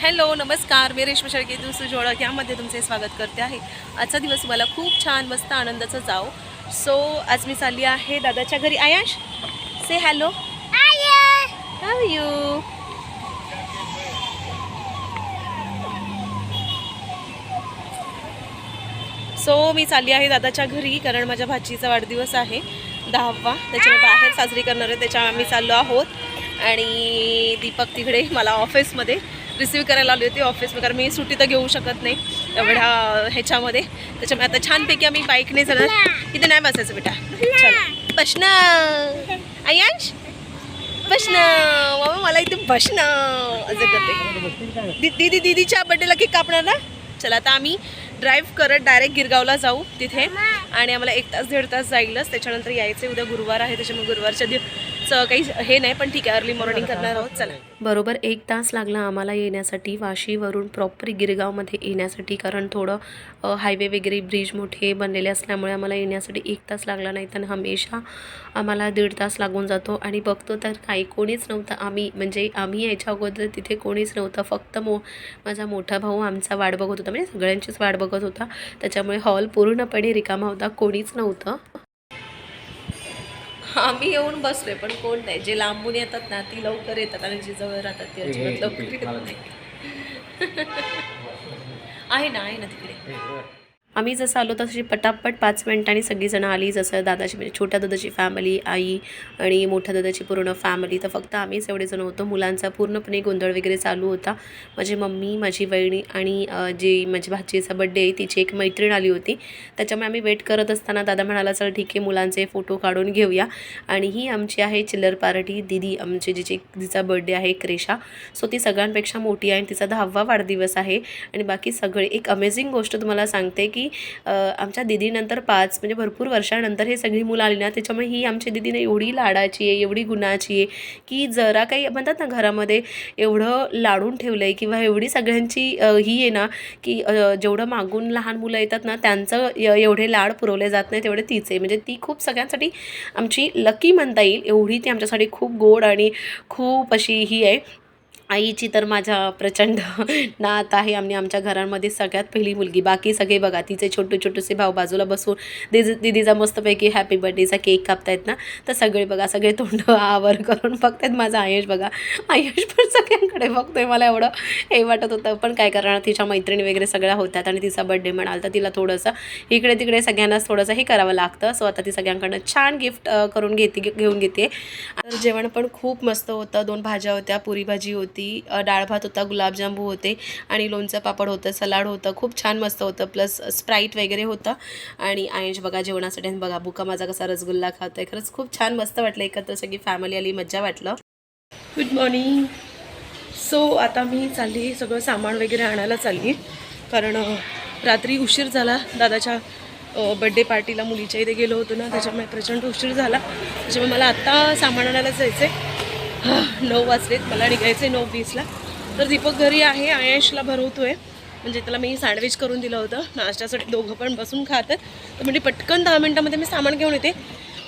Hello नमस्कार. मी रेश्मा शेळके दुसरी जोडा यामध्ये तुमचे स्वागत करते आहे. आजचा दिवस मला खूप छान मस्त आनंदाचा जाओ सो आज मी चालली आहे दादाच्या घरी. Ayash say hello how you so मी चालली आहे दादाच्या घरी कारण माझ्या भाचीचा वाढदिवस आहे. दहावा. त्याच्यामुळे बाहेर साजरी करणार आहे त्याच्या आम्ही चाललो आहोत. आणि दीपक तिकडे मला ऑफिसमध्ये रिसीव करायला आली होती ऑफिसमध्ये कारण मी सुट्टी तर घेऊ शकत नाही एवढ्या ह्याच्यामध्ये. त्याच्यामुळे आता छानपैकी आम्ही बाईकने जाणार. इथे नाही बसायचं बेटा. चला. बसणं आयांश बसणं बाबा मला इथे बसणं असं करते. दीदी दीदीच्या बड्डेला केक कापणार ना? चला आता आम्ही ड्राईव्ह करत डायरेक्ट गिरगावला जाऊ तिथे. आणि आम्हाला एक तास दीड तास जाईलच. त्याच्यानंतर यायचे उद्या गुरुवार आहे त्याच्यामुळे गुरुवारच्या दिवस काही हे नाही पण ठीक आहे अर्ली मॉर्निंग करणार आहोत चला. बरोबर एक तास लागला आम्हाला येण्यासाठी वाशीवरून प्रॉपर गिरगावमध्ये येण्यासाठी कारण थोडं हायवे वगैरे ब्रिज मोठे बनलेले असल्यामुळे आम्हाला येण्यासाठी एक तास लागला नाही तर हमेशा आम्हाला दीड तास लागून जातो. आणि बघतो तर काही कोणीच नव्हतं आम्ही म्हणजे आम्ही यायच्या अगोदर तिथे कोणीच नव्हतं फक्त मो माझा मोठा भाऊ आमचा वाट बघत होता म्हणजे सगळ्यांचीच वाट बघत होता. त्याच्यामुळे हॉल पूर्णपणे रिकामा होता कोणीच नव्हतं. आम्ही येऊन बसलोय पण कोण नाही. जे लांबून येतात ना ती लवकर येतात आणि जी जवळ राहतात ती अजिबात लवकर येत नाही. आहे ना आहे ना तिकडे. आम्ही जसं आलो तशी पटापट पाच मिनिटांनी सगळीजणं आली जसं दादाची म्हणजे छोट्या दादाची फॅमिली आई आणि मोठ्या दादाची पूर्ण फॅमिली तर फक्त आम्हीच एवढे जण होतो. मुलांचा पूर्णपणे गोंधळ वगैरे चालू होता. माझी मम्मी माझी बहिणी आणि जी माझी भाचीचा बड्डे आहे तिची एक मैत्रीण आली होती. त्याच्यामुळे आम्ही वेट करत असताना दादा म्हणाला चल ठीक आहे मुलांचे फोटो काढून घेऊया. आणि ही आमची आहे चिल्लर पार्टी. दिदी आमची जिची तिचा बड्डे आहे क्रेशा. सो ती सगळ्यांपेक्षा मोठी आहे आणि तिचा दहावा वाढदिवस आहे. आणि बाकी सगळे एक अमेझिंग गोष्ट तुम्हाला सांगते की की आमच्या दिदीनंतर पाच म्हणजे भरपूर वर्षानंतर हे सगळी मुलं आली ना त्याच्यामुळे ही आमची दिदीने एवढी लाडाची आहे एवढी गुणाची आहे की जरा काही म्हणतात ना घरामध्ये एवढं लाडून ठेवलं आहे किंवा एवढी सगळ्यांची ही आहे ना की जेवढं मागून लहान मुलं येतात ना त्यांचं एवढे लाड पुरवले जात नाही तेवढे तीच आहे. म्हणजे ती खूप सगळ्यांसाठी आमची लकी म्हणता येईल एवढी ती आमच्यासाठी खूप गोड आणि खूप अशी ही आहे. आईची तर माझ्या प्रचंड नात आहे. आम्ही आमच्या घरांमध्ये सगळ्यात पहिली मुलगी. बाकी सगळे बघा तिचे छोटे छोटेसे भाऊ बाजूला बसून दिदी दिदीचा मस्तपैकी हॅपी बर्थडेचा केक कापतायत ना. तर सगळे बघा सगळे तोंड आवर करून बघतायत माझा आयुष बघा. आयुष पण सगळ्यांकडे बघतोय मला एवढं. हे वाटत होतं पण काय करणार? तिच्या मैत्रिणी वगैरे सगळ्या होत्यात आणि तिचा बड्डे म्हणाल तर तिला थोडंसं इकडे तिकडे सगळ्यांनाच थोडंसं हे करावं लागतं. सो आता ती सगळ्यांकडनं छान गिफ्ट करून घेते घेऊन घेते. तर जेवण पण खूप मस्त होतं. दोन भाज्या होत्या पुरी भाजी होती होती. डाळ भात होता गुलाबजांबू होते आणि लोणचं पापड होतं सलाड होतं. खूप छान मस्त होतं. प्लस स्प्राईट वगैरे होतं. आणि आयुष बघा जेवणासाठी आणि बघा बुका माझा कसा रसगुल्ला खातोय. खरंच खूप छान मस्त वाटलं. एकत्र सगळी फॅमिली आली मज्जा वाटलं. गुड मॉर्निंग सो आता मी चालली सगळं सामान वगैरे आणायला चालली. कारण रात्री उशीर झाला. दादाच्या बड्डे पार्टीला मुलीच्या इथे गेलो होतो ना त्याच्यामुळे प्रचंड उशीर झाला. त्याच्यामुळे मला आत्ता सामान आणायला जायचं आहे नऊ वाजलेत मला निघायचं आहे नऊ वीसला. तर दीपक घरी आहे आयशला भरवतोय. म्हणजे त्याला मी सँडविच करून दिलं होतं. नाश्त्यासाठी दोघं पण बसून खातात. तर म्हणजे पटकन दहा मिनटामध्ये मी सामान घेऊन येते.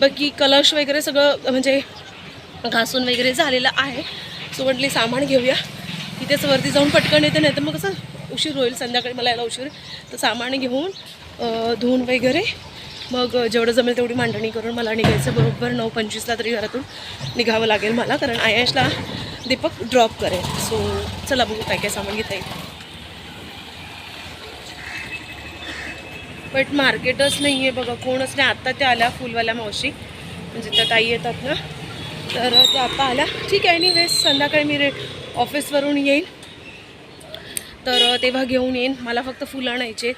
बाकी कलश वगैरे सगळं म्हणजे घासून वगैरे झालेलं आहे. सो म्हटली सामान घेऊया. तिथेच वरती जाऊन पटकन येते नाही तर मग कसं उशीर होईल संध्याकाळी मला यायला उशीर तर सामान घेऊन धुवून वगैरे मग जेवढं जमेल तेवढी मांडणी करून मला निघायचं. बरोबर नऊ पंचवीसला तरी घरातून निघावं लागेल मला कारण आयशला दीपक ड्रॉप करेल. सो चला बघू काय काय सामान घेता येईल. बट मार्केटच नाही आहे बघा कोणच नाही. आत्ता त्या आल्या फुलवाल्या मावशी. म्हणजे त्या ताई येतात ना. तर त्या आत्ता आल्या. ठीक आहे वेळेस संध्याकाळी मी रे ऑफिसवरून येईल तर तेव्हा घेऊन येईन. मला फक्त फुलं आणायचे.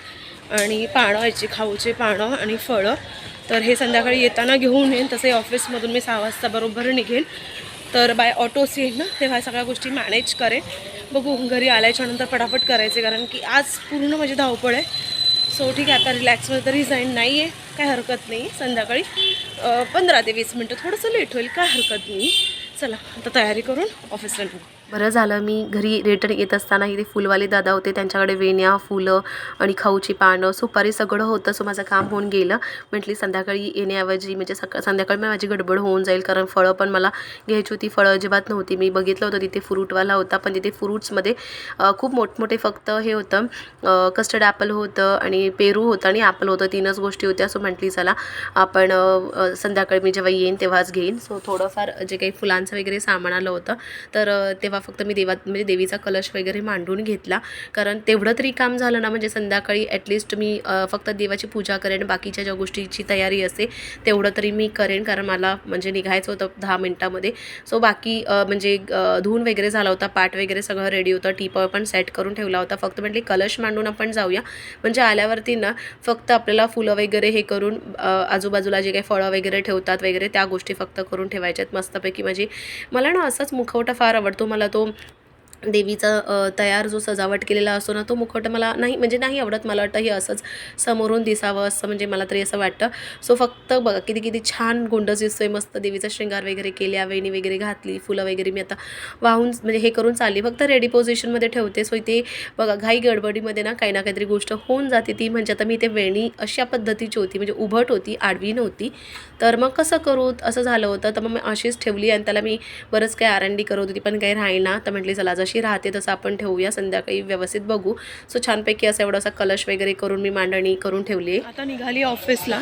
आणि पानं याची खाऊचे पानं आणि फळं. तर हे संध्याकाळी येताना घेऊन येईन तसे ऑफिसमधून मी सहा वाजता बरोबर निघेल तर बाय ऑटोस येईल ना तेव्हा सगळ्या गोष्टी मॅनेज करेन. बघू घरी आल्याच्यानंतर पटापट करायचे कारण की आज पूर्ण माझी धावपळ आहे. सो ठीक आहे आता रिलॅक्समध्ये तरी जाईन नाही आहे काय हरकत नाही संध्याकाळी पंधरा ते वीस मिनटं थोडंसं लेट होईल काय हरकत नाही चला आता तयारी करून ऑफिसला निघू. बरं झालं मी घरी रिटर्न येत असताना इथे फुलवाले दादा होते त्यांच्याकडे वेण्या फुलं आणि खाऊची पानं सुपारी सगळं होतं सो माझं काम होऊन गेलं. म्हटली संध्याकाळी येण्याऐवजी म्हणजे सकाळ संध्याकाळी मी माझी गडबड होऊन जाईल कारण फळं पण मला घ्यायची होती फळं अजिबात नव्हती. मी बघितलं होतं तिथे फ्रूटवाला होता पण तिथे फ्रूट्समध्ये खूप मोठमोठे फक्त हे होतं कस्टर्ड ॲपल होतं आणि पेरू होतं आणि ॲपल होतं तीनच गोष्टी होत्या. सो म्हटली चला आपण संध्याकाळी मी जेव्हा येईन तेव्हाच घेईन. सो थोडंफार जे काही फुलांचं वगैरे सामान आलं होतं तर तेव्हा तेव्हा फक्त मी देवात म्हणजे देवीचा कलश वगैरे मांडून घेतला. कारण तेवढं तरी काम झालं ना म्हणजे संध्याकाळी ॲटलिस्ट मी फक्त देवाची पूजा करेन बाकीच्या ज्या गोष्टीची तयारी असते तेवढं तरी मी करेन कारण मला म्हणजे निघायचं होतं दहा मिनटामध्ये. सो बाकी म्हणजे धुवून वगैरे झाला होता पाट वगैरे सगळं रेडी होतं टीपॉय पण सेट करून ठेवला होता. फक्त म्हटली कलश मांडून आपण जाऊया. म्हणजे आल्यावरती ना फक्त आपल्याला फुलं वगैरे हे करून आजूबाजूला जे काही फळं वगैरे ठेवतात वगैरे त्या गोष्टी फक्त करून ठेवायच्यात मस्तपैकी. म्हणजे मला ना असाच मुखवटा फार आवडतो मला तो देवीचा तयार जो सजावट केलेला असतो ना तो मुखवटा मला नाही म्हणजे नाही आवडत. मला वाटतं हे असंच समोरून दिसावं असं म्हणजे मला तरी असं वाटतं. सो फक्त बघा किती किती छान गोंडस दिसतोय मस्त देवीचा शृंगार वगैरे केल्या वेणी वगैरे घातली फुलं वगैरे मी आता वाहून म्हणजे हे करून चालली. फक्त रेडी पोझिशनमध्ये ठेवते. सो इथे बघा घाई गडबडीमध्ये ना काही ना काहीतरी गोष्ट होऊन जाते ती. म्हणजे आता मी ते वेणी अशा पद्धतीची होती म्हणजे उभट होती आडवी नव्हती. तर मग कसं करू? असं झालं होतं. तर मग मी अशीच ठेवली आणि त्याला मी बरंच काही आरंडी करत होती पण काही राहीना तर म्हटली चला जशी राहते तसं आपण ठेवूया. संध्याकाळी व्यवस्थित बघू. सो छानपैकी असा एवढासा कलश वगैरे करून मी मांडणी करून ठेवली. आहे आता निघाली ऑफिसला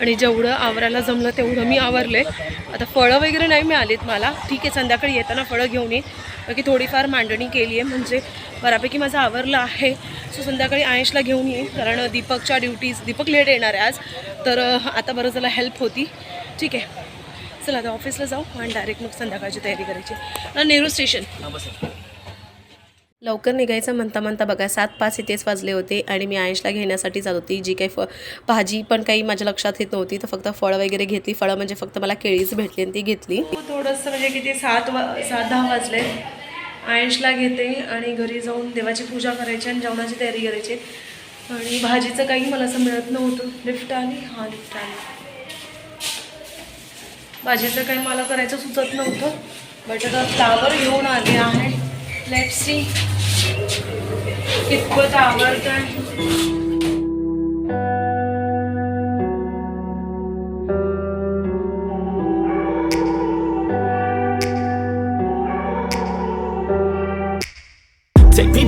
आणि जेवढं आवरायला जमलं तेवढं मी आवरले. आता फळं वगैरे नाही मिळालीत मला. ठीक आहे संध्याकाळी येताना फळं घेऊन ये. बाकी थोडीफार मांडणी केली आहे. म्हणजे बऱ्यापैकी माझं आवरलं आहे. सो संध्याकाळी आयशला घेऊन ये कारण दीपकच्या ड्युटीज दीपक लेट येणार आहे आज. तर आता बरं झालं हेल्प होती. ठीक आहे. चला आता ऑफिसला जाऊ आणि डायरेक्ट मग संध्याकाळची तयारी करायची. आणि नेहरू स्टेशन लवकर निघायचं म्हणता म्हणता बघा सात पाच इथेच वाजले होते आणि मी आयशला घेण्यासाठी जात होती. जी काही फ भाजी पण काही माझ्या लक्षात येत नव्हती तर फक्त फळं वगैरे घेतली. फळं म्हणजे फक्त मला केळीच भेटली आणि ती घेतली. थोडंसं म्हणजे किती सात वा सात दहा वाजले. आयशला घेते आणि घरी जाऊन देवाची पूजा करायची आणि जेवणाची तयारी करायची. आणि भाजीचं काही मला असं मिळत नव्हतं. लिफ्ट आली. हा लिफ्ट आली. भाजीचं काही मला करायचं सुचत नव्हतं. बट आता फ्लावर घेऊन आले आहे. लेट सी कितपत आवडतं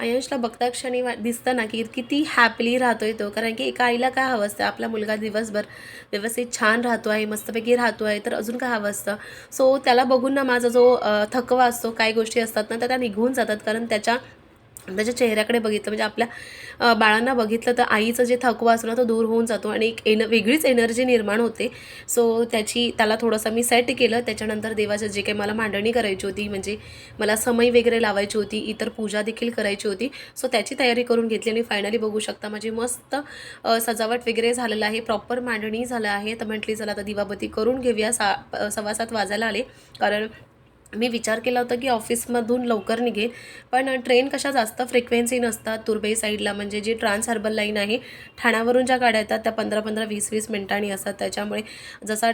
आयशला बघता क्षणी वा- दिसतं ना की किती हॅपली राहतोय तो. कारण की एका आईला काय हवं असतं? आपला मुलगा दिवसभर व्यवस्थित छान राहतो आहे मस्तपैकी राहतो आहे तर अजून काय हवं असतं? सो त्याला बघून ना माझा जो थकवा असतो काही गोष्टी असतात ना त्या निघून जातात. कारण त्याच्या त्याच्या चेहऱ्याकडे बघितलं म्हणजे आपल्या बाळांना बघितलं तर आईचं जे थकवा असतो ना तो दूर होऊन जातो आणि एक एन वेगळीच एनर्जी निर्माण होते. सो त्याची त्याला थोडंसं मी सेट केलं. त्याच्यानंतर देवाचं जे काही मला मांडणी करायची होती म्हणजे मला समय वगैरे लावायची होती इतर पूजा देखील करायची होती. सो त्याची तयारी करून घेतली आणि फायनली बघू शकता माझी मस्त सजावट वगैरे झालेलं आहे. प्रॉपर मांडणी झालं आहे. तर म्हटली चला आता दिवाबती करून घेऊया सा सव्वा सात वाजायला आले. कारण मी विचार केला होता की ऑफिसमधून लवकर निघेल पण ट्रेन कशा जास्त फ्रिक्वेन्सी नसतात तुर्बे साईडला म्हणजे जी ट्रान्स हार्बर लाईन आहे ठाण्यावरून ज्या गाड्या येतात त्या पंधरा पंधरा वीस वीस मिनिटांनी असतात. त्याच्यामुळे जसा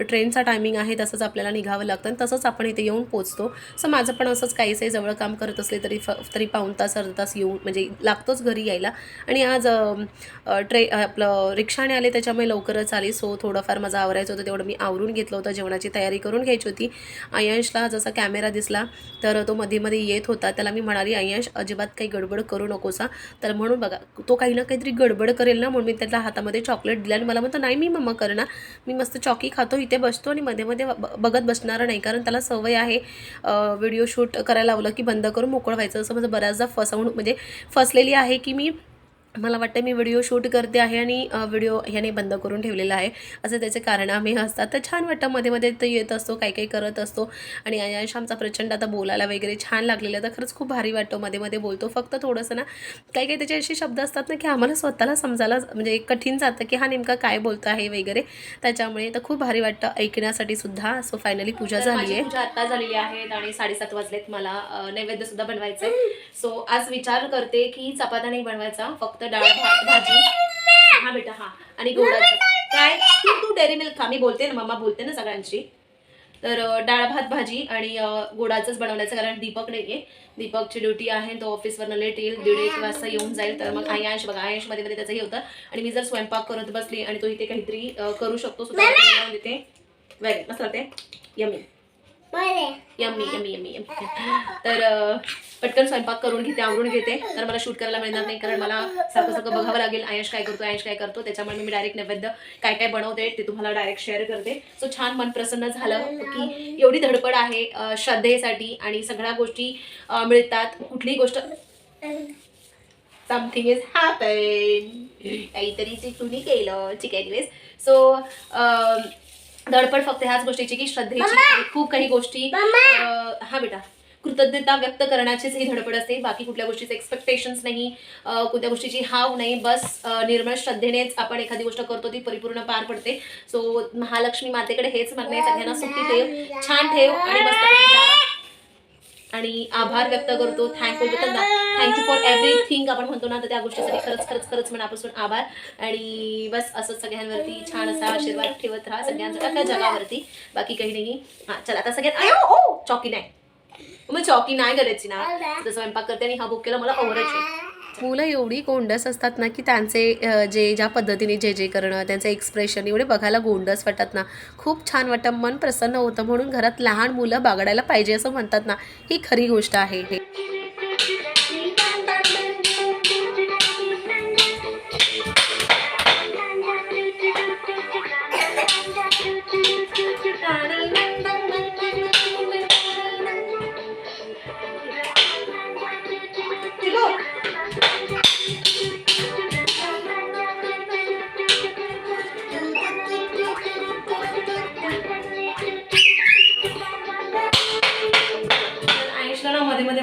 ट्रेनचा टायमिंग आहे तसंच आपल्याला निघावं लागतं आणि तसंच आपण इथे येऊन पोचतो सो माझं पण असंच काहीच आहे जवळ काम करत असले तरी फ तरी पाऊण तास अर्धा तास येऊन म्हणजे लागतोच घरी यायला. आणि आज ट्रे आपलं रिक्षाने आले त्याच्यामुळे लवकरच आली. सो थोडंफार माझं आवरायचं होतं तेवढं मी आवरून घेतलं होतं जेवणाची तयारी करून घ्यायची होती. आयंशला जसा कॅमेरा दिसला तर तो मध्ये मध्ये येत होता. त्याला मी म्हणाली आयंश अजिबात काही गडबड करू नकोसा. तर म्हणून बघा तो काही ना काहीतरी गडबड करेल ना म्हणून मी त्याच्या हातामध्ये चॉकलेट दिलं आणि मला म्हणतो नाही मी मम्मा करणार. मी मस्त चॉकी खातो इथे बसतो आणि मध्ये मध्ये ब- बघत बसणार नाही. कारण त्याला सवय आहे व्हिडिओ शूट करायला लावलं की बंद करून मोकळं व्हायचं. असं माझं बऱ्याचदा फसवणूक म्हणजे फसलेली आहे की मी मला वाटतं मी व्हिडिओ शूट करते आहे आणि व्हिडिओ ह्याने बंद करून ठेवलेला आहे. असं त्याचे कारण आम्ही असतात. तर छान वाटतं. मध्ये मध्ये तो येत असतो काही काही करत असतो. आणि आयांश आमचा प्रचंड आता बोलायला वगैरे छान लागलेला आहे. तर खरंच खूप भारी वाटतं मध्ये मध्ये बोलतो. फक्त थोडंसं ना काही काही त्याचे असे शब्द असतात ना की आम्हाला स्वतःला समजायला म्हणजे कठीण जातं की हा नेमका काय बोलतो आहे वगैरे. त्याच्यामुळे तर खूप भारी वाटतं ऐकण्यासाठी सुद्धा. सो फायनली पूजा झाली आहे. पूजा आता झालेली आहेत आणि साडेसात वाजलेत मला अ, नैवेद्य सुद्धा बनवायचं आहे सो आज विचार करते की चपाता नाही बनवायचा फक्त डाळ भात भाजी. हा बेटा हा. आणि गोडाचं. काय? तू तू डेअरी मिल्क खा. मी बोलते ना मम्मा बोलते ना सगळ्यांशी. तर डाळ भात भाजी आणि गोडाचंच बनवण्याचं कारण दीपक नाही आहे दीपकची ड्युटी आहे तो ऑफिसवरनं लेट येईल. दीड एक वाजता येऊन जाईल. तर मग आयांश बघा. आयांशमध्ये मध्ये त्याचं हे होतं. आणि मी जर स्वयंपाक करत बसली आणि तो इथे काहीतरी करू शकतो सुद्धा देते. वेरी मस्त होते yummy yummy yummy yummy yummy. तर पटकन स्वयंपाक करून घेते आवरून घेते. तर मला शूट करायला मिळणार नाही कारण मला सारखं सारखं बघावं लागेल आयश काय करतो आयश काय करतो. त्याच्यामुळे मी डायरेक्ट नैवेद्य काय काय बनवते ते तुम्हाला डायरेक्ट शेअर करते. सो छान मन प्रसन्न झालं की एवढी धडपड आहे श्रद्धेसाठी आणि सगळ्या गोष्टी मिळतात. कुठलीही गोष्ट समथिंग इज हॅपन काहीतरी ते तुम्ही केलं ठीक आहे सो धडपड फक्त ह्याच गोष्टीची की श्रद्धेची. खूप काही गोष्टी हा बेटा कृतज्ञता व्यक्त करण्याचीच ही धडपड असते. बाकी कुठल्या गोष्टीचे एक्सपेक्टेशन्स नाही कोणत्या गोष्टीची हाव नाही बस निर्मळ श्रद्धेनेच आपण एखादी गोष्ट करतो ती परिपूर्ण पार पडते. सो महालक्ष्मी मातेकडे हेच मागणे सगळ्यांना सुखी ठेव छान ठेव आणि मस्त. आणि आभार व्यक्त करतो. थँकफुल थँक्यू फॉर एव्हरीथिंग आपण म्हणतो ना तर त्या गोष्टीसाठी खरंच खरंच खरंच मनापासून आभार. आणि बस असंच सगळ्यांवरती छान असा आशीर्वाद ठेवत राहा सगळ्यांच्या अख्ख्या जगावरती. बाकी काही नाही हां चला आता सगळ्यात आयो, ओ चॉकी नाही मग चॉकी नाही करायची ना. जसं स्वयंपाक करते आणि हा बुक केला मला ओव्हरच मुलं एवढी गोंडस असतात ना की त्यांचे जे ज्या पद्धतीने जे जे करणं त्यांचं एक्सप्रेशन एवढे बघायला गोंडस वाटतात ना. खूप छान वाटतं मन प्रसन्न होतं म्हणून घरात लहान मुलं बागडायला पाहिजे असं म्हणतात ना. ही खरी गोष्ट आहे हे.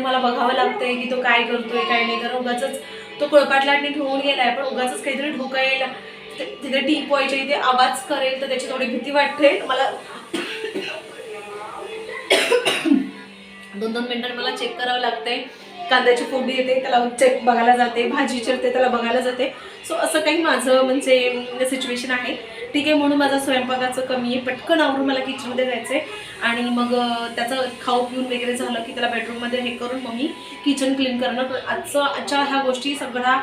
मला बघावं लागतंय की तो काय करतोय काय नाही. कारण उगाच तो कळपाटलाटने ठेवून गेलाय पण उगाच काहीतरी ढोका येईल तिथे टीप व्हायच्या इथे आवाज करेल तर त्याची थोडी भीती वाटते. मला दोन दोन मिनिटांनी मला चेक करावं लागतंय. कांद्याची फोडी येते त्याला चेक बघायला जाते. भाजी चिरते त्याला बघायला जाते. सो असं काही माझं म्हणजे सिच्युएशन आहे. ठीक आहे म्हणून माझं स्वयंपाकाचं कमी आहे. पटकन आवरून मला किचनमध्ये जायचं आहे आणि मग त्याचं खाऊ पिऊन वगैरे झालं की त्याला बेडरूममध्ये हे करून मग मी किचन क्लीन करणं. आजचं आजच्या ह्या गोष्टी सगळ्या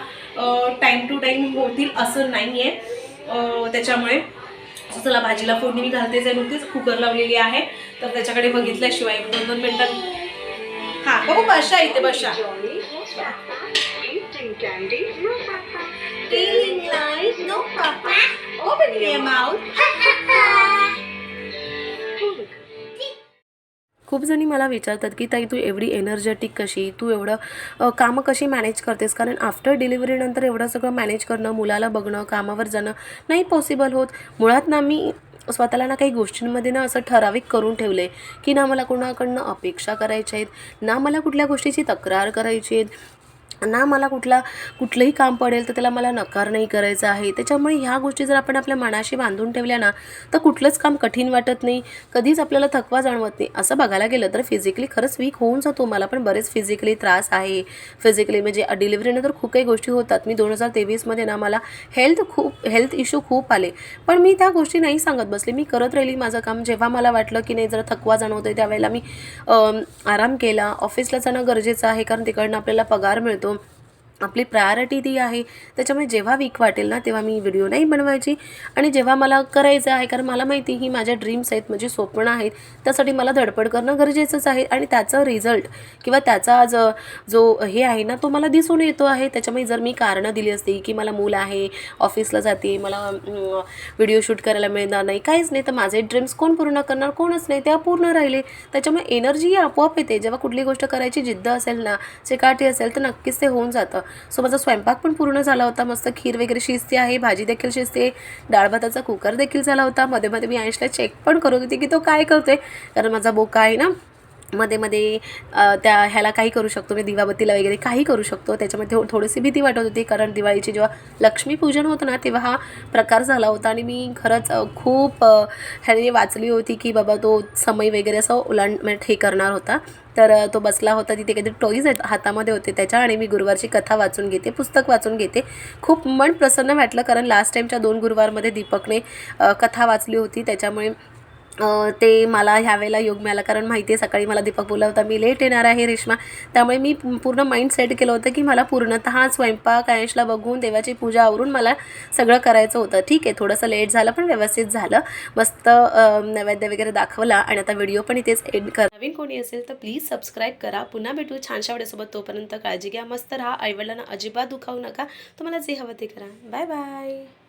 टाईम टू टाईम होतील असं नाही आहे त्याच्यामुळे चला भाजीला फोडणी मी घालतेच आहे नुकतीच कुकर लावलेली आहे. तर त्याच्याकडे बघितल्याशिवाय दोन दोन मिनिटात हां बघू बशा इथे बशा. Feeling like no papa. Open your mouth. खूप जणी मला विचारतात की ताई तू एवढी एनर्जेटिक कशी तू एवढं कामं कशी मॅनेज करतेस कारण आफ्टर डिलिव्हरीनंतर एवढं सगळं मॅनेज करणं मुलाला बघणं कामावर जाणं नाही पॉसिबल होत मुळात ना मी स्वतःला ना काही गोष्टींमध्ये ना असं ठराविक करून ठेवलं आहे की ना मला कोणाकडनं अपेक्षा करायच्या आहेत ना मला कुठल्या गोष्टीची तक्रार करायची आहेत ना मला कुठला कुठलंही काम पडेल तर त्याला मला नकार नाही करायचा आहे. त्याच्यामुळे ह्या गोष्टी जर आपण आपल्या मनाशी बांधून ठेवल्या ना तर कुठलंच काम कठीण वाटत नाही. कधीच आपल्याला थकवा जाणवत नाही. असं बघायला गेलं तर फिजिकली खरंच वीक होऊन जातो मला पण बरेच फिजिकली त्रास आहे. फिजिकली म्हणजे डिलिव्हरीनंतर खूप काही गोष्टी होतात. मी दोन हजार तेवीसमध्ये ना मला हेल्थ खूप हेल्थ इश्यू खूप आले. पण मी त्या गोष्टी नाही सांगत बसले. मी करत राहिली माझं काम. जेव्हा मला वाटलं की नाही जरा थकवा जाणवतोय त्यावेळेला मी आराम केला. ऑफिसला जाणं गरजेचं आहे कारण तिकडनं आपल्याला पगार मिळतो todo आपली प्रायोरिटी ती आहे. त्याच्यामुळे जेव्हा वीक वाटेल ना तेव्हा मी व्हिडिओ नाही बनवायची. आणि जेव्हा मला करायचं आहे कारण मला माहिती ही माझ्या ड्रीम्स आहेत म्हणजे स्वप्न आहेत त्यासाठी मला धडपड करणं गरजेचंच आहे. आणि त्याचा रिझल्ट किंवा त्याचा आज जो हे आहे ना तो मला दिसून येतो आहे. त्याच्यामुळे जर मी कारणं दिली असती की मला मूल आहे ऑफिसला जाते मला व्हिडिओ शूट करायला मिळणार नाही काहीच नाही तर माझे ड्रीम्स कोण पूर्ण करणार कोणच नाही त्या पूर्ण राहिले. त्याच्यामुळे एनर्जी आपोआप येते. जेव्हा कुठली गोष्ट करायची जिद्द असेल ना चिकाटी असेल तर नक्कीच ते होऊन जातं. सो माझा स्वयंपाक पण पूर्ण झाला होता. मस्त खीर वगैरे शिजते आहे भाजी देखील शिजते आहे. डाळ भाताचा कुकर देखील झाला होता. मध्ये मध्ये मी आयुषला चेक पण करत होते की तो काय करतोय. कारण माझा बोका आहे ना मध्ये मध्ये त्या ह्याला काही करू शकतो मी दिवाबत्तीला वगैरे काही करू शकतो. त्याच्यामध्ये थोडीशी भीती वाटत होती कारण दिवाळीची जेव्हा लक्ष्मीपूजन होतं ना तेव्हा हा प्रकार झाला होता. आणि मी खरंच खूप ह्याने वाचली होती की बाबा तो समय वगैरे असं ओलांड म्हणजे हे करणार होता. तर तो बसला होता तिथे काहीतरी टॉईज आहेत हातामध्ये होते त्याच्या आणि मी गुरुवारची कथा वाचून घेते पुस्तक वाचून घेते. खूप मन प्रसन्न वाटलं कारण लास्ट टाईमच्या दोन गुरुवारमध्ये दीपकने कथा वाचली होती. त्याच्यामुळे ते मला ह्यावेळेला योग मिळाला. कारण माहिती आहे सकाळी मला दीपक बोलला होता मी लेट येणार आहे रेश्मा. त्यामुळे मी पूर्ण माइंड सेट केलं होतं की मला पूर्णतः स्वयंपाक आयुषला बघून देवाची पूजा आवरून मला सगळं करायचं होतं. ठीक आहे थोडंसं लेट झालं पण व्यवस्थित झालं. मस्त नैवेद्य वगैरे दाखवला आणि आता व्हिडिओ पण इथेच एंड कर नवीन कोणी असेल तर प्लीज सबस्क्राईब करा. पुन्हा भेटू छानशा वेळेसोबत. तोपर्यंत काळजी घ्या मस्त राहा. आईवडिलांना अजिबात दुखावू नका. तुम्हाला जे हवं ते करा. Bye bye